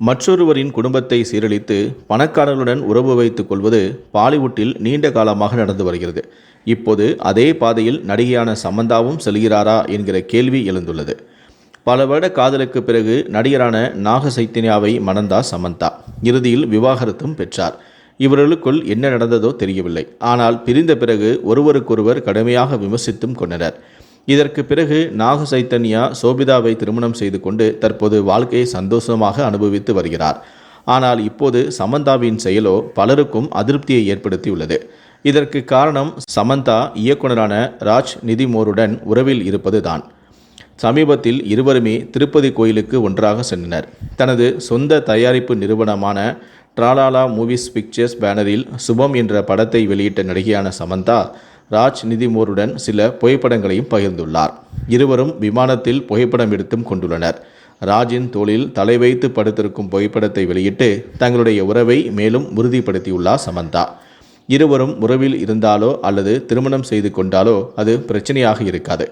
மற்றொருவரின் குடும்பத்தை சீரழித்து பணக்காரர்களுடன் உறவு வைத்துக் கொள்வது பாலிவுட்டில் நீண்ட காலமாக நடந்து வருகிறது. இப்போது அதே பாதையில் நடிகையான சமந்தாவும் செல்கிறாரா என்கிற கேள்வி எழுந்துள்ளது. பல வருட காதலுக்கு பிறகு நடிகரான நாக சைத்தன்யாவை மணந்தா சமந்தா. இறுதியில் விவாகரத்தும் பெற்றார். இவர்களுக்குள் என்ன நடந்ததோ தெரியவில்லை. ஆனால் பிரிந்த பிறகு ஒருவருக்கொருவர் கடுமையாக விமர்சித்தும் கொண்டனர். இதற்கு பிறகு நாக சைத்தன்யா சோபிதாவை திருமணம் செய்து கொண்டு தற்போது வாழ்க்கையை சந்தோஷமாக அனுபவித்து வருகிறார். ஆனால் இப்போது சமந்தாவின் செயலோ பலருக்கும் அதிருப்தியை ஏற்படுத்தியுள்ளது. இதற்கு காரணம் சமந்தா இயக்குனரான ராஜ் நிதிமோருடன் உறவில் இருப்பதுதான். சமீபத்தில் இருவருமே திருப்பதி கோயிலுக்கு ஒன்றாக சென்றனர். தனது சொந்த தயாரிப்பு நிறுவனமான ட்ராலாலா மூவிஸ் பிக்சர்ஸ் பேனரில் சுபம் என்ற படத்தை வெளியிட்ட நடிகையான சமந்தா ராஜ் நிதிமோருடன் சில புகைப்படங்களையும் பகிர்ந்துள்ளார். இருவரும் விமானத்தில் புகைப்படம் எடுத்தும் கொண்டுள்ளனர். ராஜின் தோளில் தலை வைத்து படுத்திருக்கும் புகைப்படத்தை வெளியிட்டு தங்களுடைய உறவை மேலும் உறுதிப்படுத்தியுள்ளார் சமந்தா. இருவரும் உறவில் இருந்தாலோ அல்லது திருமணம் செய்து கொண்டாலோ அது பிரச்சனையாக இருக்காது.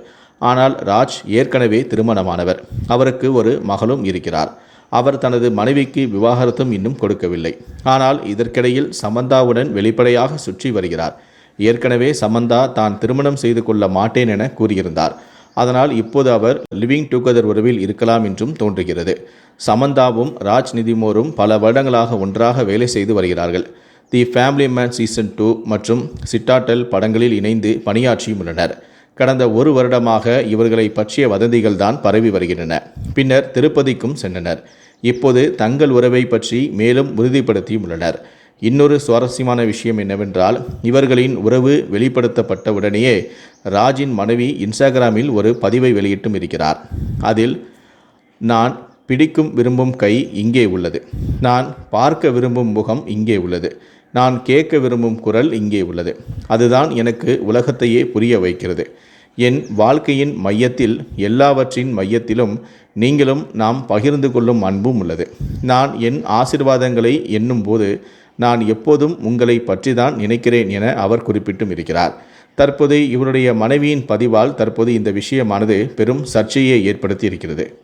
ஆனால் ராஜ் ஏற்கனவே திருமணமானவர். அவருக்கு ஒரு மகளும் இருக்கிறார். அவர் தனது மனைவிக்கு விவாகரத்தும் இன்னும் கொடுக்கவில்லை. ஆனால் இதற்கிடையில் சமந்தாவுடன் வெளிப்படையாக சுற்றி வருகிறார். ஏற்கனவே சமந்தா தான் திருமணம் செய்து கொள்ள மாட்டேன் என கூறியிருந்தார். அதனால் இப்போது அவர் லிவிங் டுகெதர் உறவில் இருக்கலாம் என்றும் தோன்றுகிறது. சமந்தாவும் ராஜ் நிதிமோரும் பல வருடங்களாக ஒன்றாக வேலை செய்து வருகிறார்கள். The family man season two மற்றும் சிட்டாட்டல் படங்களில் இணைந்து பணியாற்றியும் உள்ளனர். கடந்த ஒரு வருடமாக இவர்களை பற்றிய வதந்திகள் தான் பரவி வருகின்றன. பின்னர் திருப்பதிக்கும் சென்றனர். இப்போது தங்கள் உறவை பற்றி மேலும் உறுதிப்படுத்தியும் உள்ளனர். இன்னொரு சுவாரஸ்யமான விஷயம் என்னவென்றால் இவர்களின் உறவு வெளிப்படுத்தப்பட்ட உடனேயே ராஜின் மனைவி இன்ஸ்டாகிராமில் ஒரு பதிவை வெளியிட்டும் இருக்கிறார். அதில் நான் பிடிக்கும் விரும்பும் கை இங்கே உள்ளது. நான் பார்க்க விரும்பும் முகம் இங்கே உள்ளது. நான் கேட்க விரும்பும் குரல் இங்கே உள்ளது. அதுதான் எனக்கு உலகத்தையே புரிய வைக்கிறது. என் வாழ்க்கையின் மையத்தில் எல்லாவற்றின் மையத்திலும் நீங்களும் நாம் பகிர்ந்து கொள்ளும் அன்பும் உள்ளது. நான் என் ஆசிர்வாதங்களை எண்ணும்போது நான் எப்போதும் உங்களை பற்றி தான் நினைக்கிறேன் என அவர் குறிப்பிட்டும் இருக்கிறார். தற்போது இவருடைய மனைவியின் பதிவால் தற்போது இந்த விஷயமானது பெரும் சர்ச்சையை ஏற்படுத்தி இருக்கிறது.